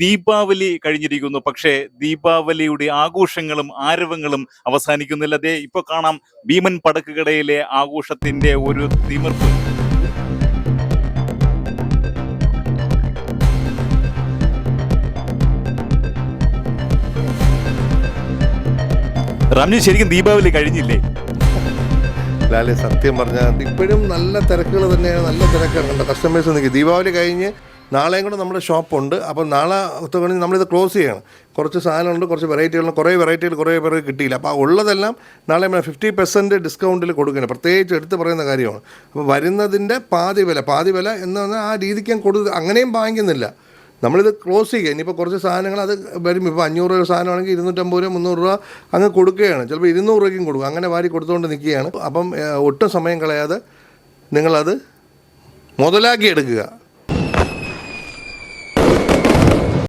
ദീപാവലി കഴിഞ്ഞിരിക്കുന്നു. പക്ഷേ ദീപാവലിയുടെ ആഘോഷങ്ങളും ആരവങ്ങളും അവസാനിക്കുന്നില്ല. അതേ ഇപ്പൊ കാണാം ഭീമൻ പടക്കുകടയിലെ ആഘോഷത്തിന്റെ ഒരു തിമിർപ്പ്. റംജി ശരിക്കും ദീപാവലി കഴിഞ്ഞില്ലേ? ലാലെ സത്യം പറഞ്ഞാൽ ഇപ്പോഴും നല്ല തിരക്കുകൾ തന്നെയാണ് നല്ല തിരക്കാണ്. കസ്റ്റമേഴ്സ് ദീപാവലി കഴിഞ്ഞ് നാളെയും കൂടെ നമ്മുടെ ഷോപ്പുണ്ട്. അപ്പോൾ നാളെ തുടങ്ങി നമ്മളിത് ക്ലോസ് ചെയ്യണം. കുറച്ച് സാധനമുണ്ട് കുറച്ച് വെറൈറ്റികളുണ്ട് കുറേ വെറൈറ്റികൾ കുറേ പേർ കിട്ടിയില്ല. അപ്പോൾ ഉള്ളതെല്ലാം നാളെ നമ്മൾ ഫിഫ്റ്റി പെർസെന്റ് ഡിസ്കൗണ്ടിൽ കൊടുക്കണം. പ്രത്യേകിച്ച് എടുത്ത് പറയുന്ന കാര്യമാണ്. അപ്പോൾ വരുന്നതിന്റെ പാതി വില പാതി വില എന്ന് പറഞ്ഞാൽ ആ രീതിക്ക് കൊടുത്ത് അങ്ങനെയും വാങ്ങിക്കുന്നില്ല. നമ്മളിത് ക്ലോസ് ചെയ്യുക. ഇനിയിപ്പോൾ കുറച്ച് സാധനങ്ങൾ അത് വരും. ഇപ്പോൾ അഞ്ഞൂറ് രൂപ സാധനമാണെങ്കിൽ ഇരുന്നൂറ്റമ്പത് രൂപ മുന്നൂറ് രൂപ അങ്ങ് കൊടുക്കുകയാണ്. ചിലപ്പോൾ ഇരുന്നൂറ് രൂപയ്ക്കും കൊടുക്കും. അങ്ങനെ വാരി കൊടുത്തുകൊണ്ട് നിൽക്കുകയാണ്. അപ്പം ഒട്ടും സമയം കളയാതെ നിങ്ങളത് മുതലാക്കി എടുക്കുക.